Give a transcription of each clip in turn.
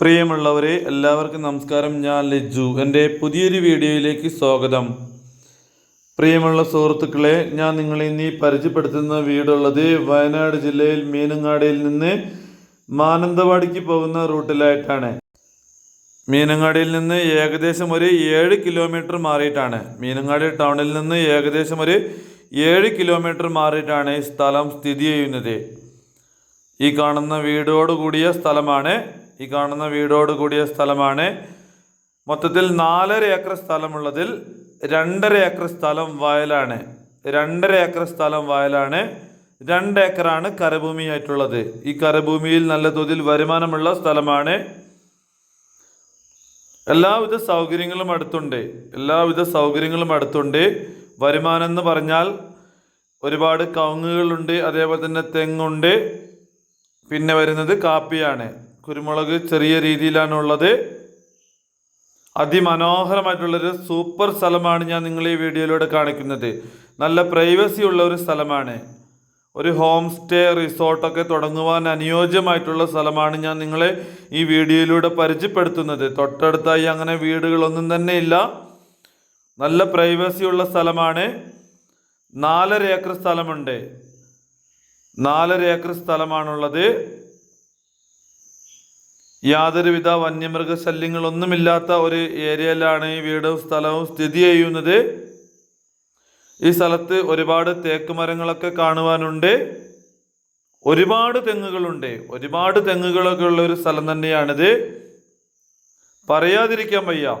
പ്രിയമുള്ളവരെ എല്ലാവർക്കും നമസ്കാരം. ഞാൻ ലജ്ജു എന്റെ പുതിയൊരു വീഡിയോയിലേക്ക് സ്വാഗതം. പ്രിയമുള്ള സുഹൃത്തുക്കളെ ഞാൻ നിങ്ങളെ ഇനി പരിചയപ്പെടുത്തുന്ന വീടുള്ളത് വയനാട് ജില്ലയിൽ മീനങ്ങാടിയിൽ നിന്ന് മാനന്തവാടിക്ക് പോകുന്ന റൂട്ടിലായിട്ടാണ്. മീനങ്ങാടിയിൽ നിന്ന് ഏകദേശം ഒരു ഏഴ് കിലോമീറ്റർ മാറിയിട്ടാണ്. മീനങ്ങാടി ടൗണിൽ നിന്ന് ഏകദേശം ഒരു ഏഴ് കിലോമീറ്റർ മാറിയിട്ടാണ് ഈ സ്ഥലം സ്ഥിതി ചെയ്യുന്നത്. ഈ കാണുന്ന വീടോട് കൂടിയ സ്ഥലമാണ് ഈ കാണുന്ന വീടോട് കൂടിയ സ്ഥലമാണ്. മൊത്തത്തിൽ നാലര ഏക്കർ സ്ഥലമുള്ളതിൽ രണ്ടര ഏക്കർ സ്ഥലം വയലാണ്. രണ്ടര ഏക്കർ സ്ഥലം വയലാണ്. രണ്ട് ഏക്കറാണ് കരഭൂമിയായിട്ടുള്ളത്. ഈ കരഭൂമിയിൽ നല്ല തോതിൽ വരുമാനമുള്ള സ്ഥലമാണ്. എല്ലാവിധ സൗകര്യങ്ങളും അടുത്തുണ്ട്. എല്ലാവിധ സൗകര്യങ്ങളും അടുത്തുണ്ട്. വരുമാനം എന്ന് പറഞ്ഞാൽ ഒരുപാട് കവുങ്ങുകളുണ്ട് അതേപോലെ തന്നെ തെങ്ങുണ്ട്. പിന്നെ വരുന്നത് കാപ്പിയാണ്. കുരുമുളക് ചെറിയ രീതിയിലാണ് ഉള്ളത് അതിമനോഹരമായിട്ടുള്ളൊരു സൂപ്പർ സ്ഥലമാണ് ഞാൻ നിങ്ങളെ ഈ വീഡിയോയിലൂടെ കാണിക്കുന്നത്. നല്ല പ്രൈവസി ഉള്ള ഒരു സ്ഥലമാണ്. ഒരു ഹോം സ്റ്റേ റിസോർട്ടൊക്കെ തുടങ്ങുവാൻ അനുയോജ്യമായിട്ടുള്ള സ്ഥലമാണ് ഞാൻ നിങ്ങളെ ഈ വീഡിയോയിലൂടെ പരിചയപ്പെടുത്തുന്നത്. തൊട്ടടുത്തായി അങ്ങനെ വീടുകളൊന്നും തന്നെ ഇല്ല. നല്ല പ്രൈവസി ഉള്ള സ്ഥലമാണ്. നാലര ഏക്കർ സ്ഥലമുണ്ട്. നാലര ഏക്കർ സ്ഥലമാണുള്ളത്. യാതൊരുവിധ വന്യമൃഗ ശല്യങ്ങളൊന്നുമില്ലാത്ത ഒരു ഏരിയയിലാണ് ഈ വീടും സ്ഥലവും സ്ഥിതി ചെയ്യുന്നത്. ഈ സ്ഥലത്ത് ഒരുപാട് തേക്ക് മരങ്ങളൊക്കെ കാണുവാനുണ്ട്. ഒരുപാട് തെങ്ങുകളുണ്ട്. ഒരുപാട് തെങ്ങുകളൊക്കെ ഉള്ള ഒരു സ്ഥലം തന്നെയാണിത്. പറയാതിരിക്കാൻ വയ്യ.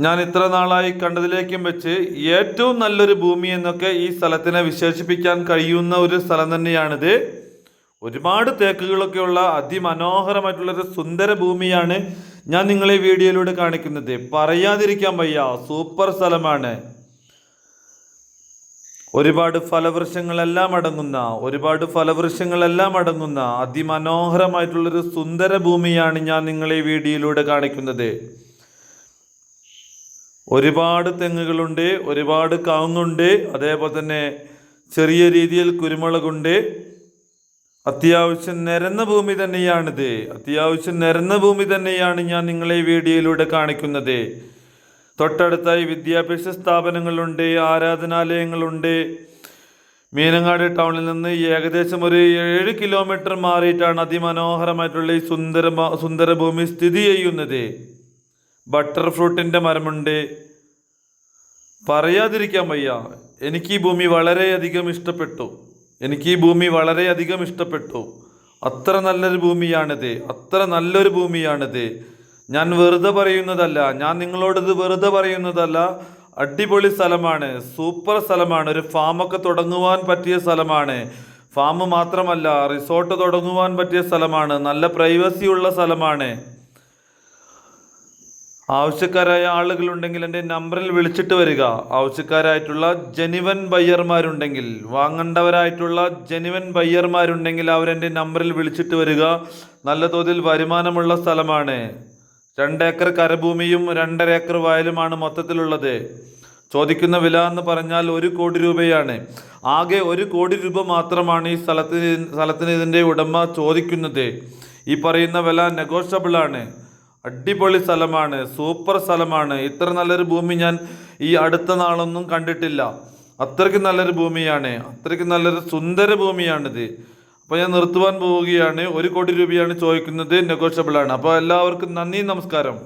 ഞാൻ ഇത്ര നാളായി കണ്ടതിലേക്കും വെച്ച് ഏറ്റവും നല്ലൊരു ഭൂമി എന്നൊക്കെ ഈ സ്ഥലത്തിനെ വിശേഷിപ്പിക്കാൻ കഴിയുന്ന ഒരു സ്ഥലം തന്നെയാണിത്. ഒരുപാട് തേക്കുകളൊക്കെയുള്ള അതിമനോഹരമായിട്ടുള്ളൊരു സുന്ദര ഭൂമിയാണ് ഞാൻ നിങ്ങളെ വീഡിയോയിലൂടെ കാണിക്കുന്നത്. പറയാതിരിക്കാൻ വയ്യ സൂപ്പർ സ്ഥലമാണ്. ഒരുപാട് ഫലവൃക്ഷങ്ങളെല്ലാം അടങ്ങുന്ന ഒരുപാട് ഫലവൃക്ഷങ്ങളെല്ലാം അടങ്ങുന്ന അതിമനോഹരമായിട്ടുള്ളൊരു സുന്ദര ഭൂമിയാണ് ഞാൻ നിങ്ങളെ വീഡിയോയിലൂടെ കാണിക്കുന്നത്. ഒരുപാട് തെങ്ങുകളുണ്ട് ഒരുപാട് കവുങ്ങുണ്ട് അതേപോലെ തന്നെ ചെറിയ രീതിയിൽ കുരുമുളകുണ്ട്. അത്യാവശ്യം നിരന്ന ഭൂമി തന്നെയാണിത്. അത്യാവശ്യം നിരന്ന ഭൂമി തന്നെയാണ് ഞാൻ നിങ്ങളെ വീഡിയോയിലൂടെ കാണിക്കുന്നത്. തൊട്ടടുത്തായി വിദ്യാഭ്യാസ സ്ഥാപനങ്ങളുണ്ട് ആരാധനാലയങ്ങളുണ്ട്. മീനങ്ങാട് ടൗണിൽ നിന്ന് ഏകദേശം ഒരു ഏഴ് കിലോമീറ്റർ മാറിയിട്ടാണ് അതിമനോഹരമായിട്ടുള്ള ഈ സുന്ദര സുന്ദര ഭൂമി സ്ഥിതി ചെയ്യുന്നത്. ബട്ടർ ഫ്രൂട്ടിന്റെ മരമുണ്ട്. പറയാതിരിക്കാൻ വയ്യ. എനിക്ക് ഈ ഭൂമി വളരെയധികം ഇഷ്ടപ്പെട്ടു. എനിക്ക് ഈ ഭൂമി വളരെയധികം ഇഷ്ടപ്പെട്ടു. അത്ര നല്ലൊരു ഭൂമിയാണിത്. അത്ര നല്ലൊരു ഭൂമിയാണിത്. ഞാൻ വെറുതെ പറയുന്നതല്ല. ഞാൻ നിങ്ങളോടത് വെറുതെ പറയുന്നതല്ല. അടിപൊളി സ്ഥലമാണ്. സൂപ്പർ സ്ഥലമാണ്. ഒരു ഫാമൊക്കെ തുടങ്ങുവാൻ പറ്റിയ സ്ഥലമാണ്. ഫാം മാത്രമല്ല റിസോർട്ട് തുടങ്ങുവാൻ പറ്റിയ സ്ഥലമാണ്. നല്ല പ്രൈവസി ഉള്ള സ്ഥലമാണ്. ആവശ്യക്കാരായ ആളുകളുണ്ടെങ്കിൽ എന്റെ നമ്പറിൽ വിളിച്ചിട്ട് വരിക. ആവശ്യക്കാരായിട്ടുള്ള ജെനുവൻ ബയ്യർമാരുണ്ടെങ്കിൽ വാങ്ങേണ്ടവരായിട്ടുള്ള ജെനുവൻ ബയ്യർമാരുണ്ടെങ്കിൽ അവരെന്റെ നമ്പറിൽ വിളിച്ചിട്ട് വരിക. നല്ല തോതിൽ വരുമാനമുള്ള സ്ഥലമാണ്. രണ്ടേക്കർ കരഭൂമിയും രണ്ടര ഏക്കർ വയലുമാണ് മൊത്തത്തിലുള്ളത്. ചോദിക്കുന്ന വില എന്ന് പറഞ്ഞാൽ ഒരു കോടി രൂപയാണ്. ആകെ ഒരു കോടി രൂപ മാത്രമാണ് ഈ സ്ഥലത്തിന് സ്ഥലത്തിന് ഇതിന്റെ ഉടമ ചോദിക്കുന്നത്. ഈ പറയുന്ന വില നെഗോഷ്യബിൾ ആണ്. അടിപൊളി സ്ഥലമാണ് സൂപ്പർ സ്ഥലമാണ്. ഇത്ര നല്ലൊരു ഭൂമി ഞാൻ ഈ അടുത്ത നാളൊന്നും കണ്ടിട്ടില്ല. അത്രയ്ക്ക് നല്ലൊരു ഭൂമിയാണ് അത്രയ്ക്ക് നല്ലൊരു സുന്ദര ഭൂമിയാണിത്. അപ്പോൾ ഞാൻ നിർത്തുവാൻ പോവുകയാണ്. ഒരു കോടി രൂപയാണ് ചോദിക്കുന്നത് നെഗോഷ്യബിളാണ് അപ്പോൾ എല്ലാവർക്കും നന്ദി നമസ്കാരം.